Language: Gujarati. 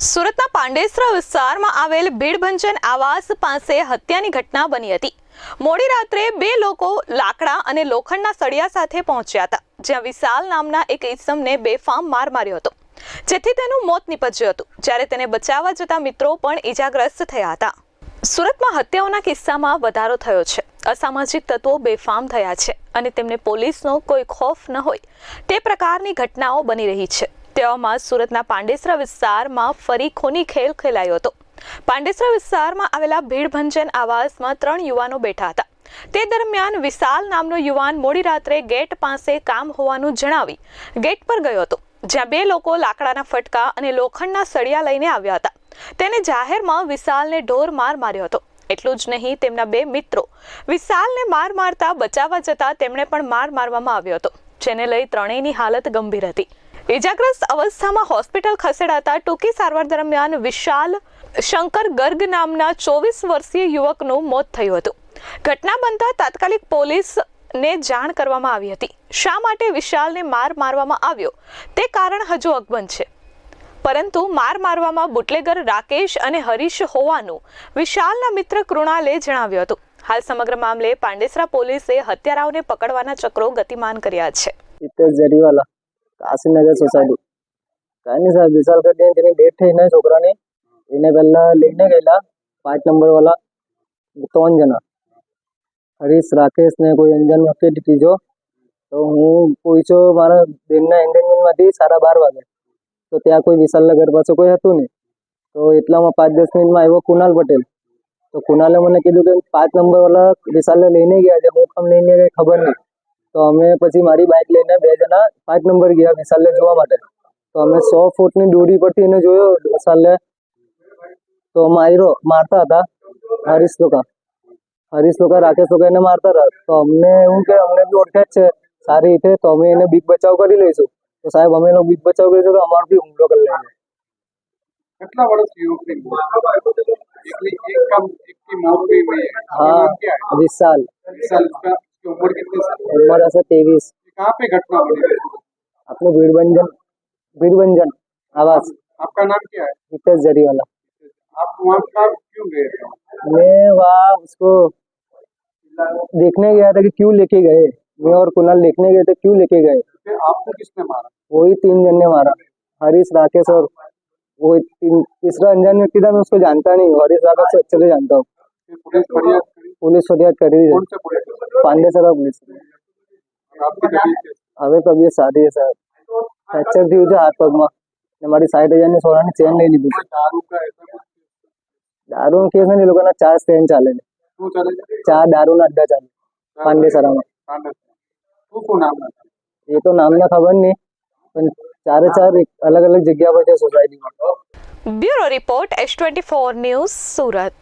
સુરતના પાંડેસરા વિસ્તારમાં આવેલ ભીડભંજન આવાસ પાસે હત્યાની ઘટના બની હતી. મોડી રાત્રે બે લોકો લાકડા અને લોખંડના સળિયા સાથે પહોંચ્યા હતા, જ્યાં વિશાલ નામના એક ઈસમને બેફામ માર માર્યો હતો. જેથી તેનું મોત નીપજ્યું હતું, જ્યારે તેને બચાવવા જતા મિત્રો પણ ઈજાગ્રસ્ત થયા હતા. સુરતમાં હત્યાઓના કિસ્સામાં વધારો થયો છે. અસામાજિક તત્વો બેફામ થયા છે અને તેમને પોલીસનો કોઈ ખોફ ન હોય. તે પ્રકારની ઘટનાઓ બની રહી છે. તેવામાં સુરતના પાંડેસરા વિસ્તારમાં ફરી ખોની ખેલ ખેલાયો હતો. પાંડેસરા વિસ્તારમાં આવેલા ભીડભંજન આવાસમાં ત્રણ યુવાનો બેઠા હતા. તે દરમિયાન વિશાલ નામનો યુવાન મોડી રાત્રે ગેટ પાસે કામ હોવાનું જણાવી ગેટ પર ગયો હતો, જ્યાં બે લોકો લાકડાના ફટકા અને લોખંડના સળિયા લઈને આવ્યા હતા. તેને જાહેરમાં વિશાલને ઢોર માર માર્યો હતો. એટલું જ નહીં, તેમના બે મિત્રો વિશાલને માર મારતા બચાવવા જતા તેમણે પણ માર મારવામાં આવ્યો હતો, જેને લઈ ત્રણેયની હાલત ગંભીર હતી. ઇજાગ્રસ્ત અવસ્થામાં હોસ્પિટલ ખસેડાતા ટૂંકી સારવાર દરમિયાન વિશાલ શંકર ગર્ગ નામના ચોવીસ વર્ષીય યુવકનું મોત થયું હતું. ઘટના બનતા તાત્કાલિક પોલીસને જાણ કરવામાં આવી હતી. શા માટે વિશાલને માર મારવામાં આવ્યો? તે કારણ હજુ અકબંધ છે. પરંતુ માર મારવામાં બુટલેગર રાકેશ અને હરીશ હોવાનું વિશાલના મિત્ર કૃણાલે જણાવ્યું હતું. હાલ સમગ્ર મામલે પાંડેસરા પોલીસે હત્યારાઓને પકડવાના ચક્રો ગતિમાન કર્યા છે. કાશીનગર સોસાયટી કાંઈ નહીં સાહેબ, વિશાલ કરીને તેની ડેટ થઈ ને છોકરાની. એને પહેલા લઈને ગયેલા પાંચ નંબર વાળા ત્રણ જણા. હરીશ, રાકેશ ને કોઈ અંજન વખતે ત્રીજો. તો હું પૂછ્યો મારા બેનના એન્ગેજમેન્ટમાંથી સાડા બાર વાગે. તો ત્યાં કોઈ વિશાલના ઘર પાસે કોઈ હતું નહીં. તો એટલામાં પાંચ દસ મિનિટમાં આવ્યો કુનાલ પટેલ. તો કુનાલે મને કીધું કે પાંચ નંબર વાળા વિશાલને લઈને ગયા છે. હું કામ લઈને ગયા, ખબર નહીં. તો અમે પછી મારી બાઇક લઈને બે જણા પાંચ નંબર ગયા વિશાલને જોવા માટે. તો અમે સો ફૂટની દોરી પરથી એને જોયો વિશાલને. તો માયરો મારતા હતા. હરીશ લોકા. હરીશ લોકા રાકેશ લોકા એને મારતા હતા. તો અમને એવું કે અમને બી ઓળખે છે. સારી રીતે તો અમે એને બીક બચાવ કરી લઈશું. તો સાહેબ અમે એનો બીક બચાવ કરીશું તો અમારો બી હુમલો કરી લેવાનો. હા વિશાલ વિશાલ. हुई उम्र कितनी साल उम्र ऐसे तेईस कहाँ पे घटना बनी है अपने भीड़भंजन भीड़भंजन आवास। आपका नाम क्या है? हितेश जरीवाला। आप वहाँ क्यों गए मैं वहाँ उसको देखने गया था कि क्यों लेके गए। मैं और कुणाल देखने गए थे क्यों लेके गए। आपको किसने मारा? वही तीन जन ने मारा। हरीश राकेश और वो तीसरा अनजान व्यक्ति था मैं उसको जानता नहीं हरीश राकेश अच्छे से जानता हूँ। पुलिस फरियाद करी पुलिस फरियाद करी है कौन से पुलिस પાંડેસરા पुलिस आपकी तबीयत कैसी? હવે તબિયત સારી છે સાહેબ ફ્રેક્ચર થયું છે હાથ પગમાં ને મારી સાઠ હજારની સોનાની ચેન લઈ લીધી છે कोई दारू का ऐसा कुछ દારૂનો કેસ નથી એ લોકોના ચાર સ્ટેન્ડ ચાલે છે क्यों चले ચાર દારૂના અડ્ડા ચાલે પાંડેસરામાં कांड तू को नाम है એ તો નામને ખબર નહીં પણ ચારે ચાર અલગ અલગ જગ્યા પર છે સોસાયટીમાં bureau report S twenty four news Surat